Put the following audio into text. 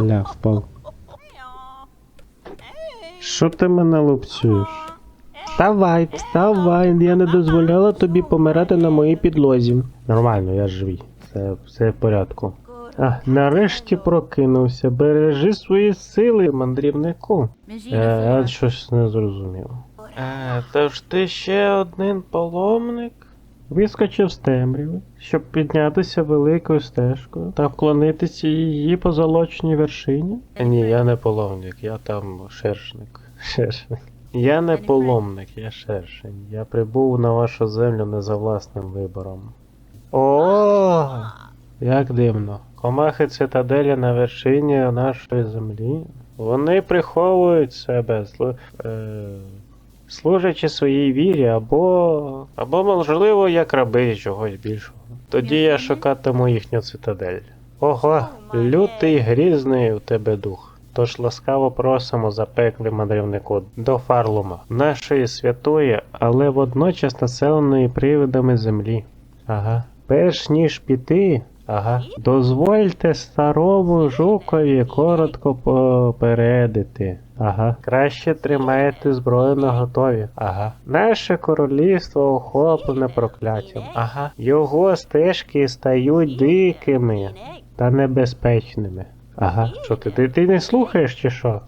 Ля, впав. Що ти мене лупцюєш? Вставай, вставай, я не дозволяла тобі помирати на моїй підлозі. Нормально, я живий. Це все в порядку. А, нарешті прокинувся. Бережи свої сили, мандрівнику. Е, я щось не зрозумів. Е, тож ти ще один паломник? Вискочив з темряви, щоб піднятися великою стежкою та вклонитися її позолоченій вершині? Ні, я не паломник, я там шершник. Шершник. Я не паломник, я шершень. Я прибув на вашу землю не за власним вибором. О, як дивно. Комахи цитаделі на вершині нашої землі. Вони приховують себе, слу... е... служачи своїй вірі, або. або, можливо, як раби чогось більшого. Тоді я шукатиму їхню цитадель. Ого, лютий грізний у тебе дух. Тож ласкаво просимо запеклий мандрівнику до Фарлума, нашої святої, але водночас населеної привидами землі. Ага. Перш ніж піти, ага. Дозвольте старому жукові коротко попередити. Ага. Краще тримайте зброю на готові. Ага. Наше королівство охоплене прокляттям. Ага. Його стежки стають дикими та небезпечними. Ага. Що ти? Ти, ти не слухаєш чи що?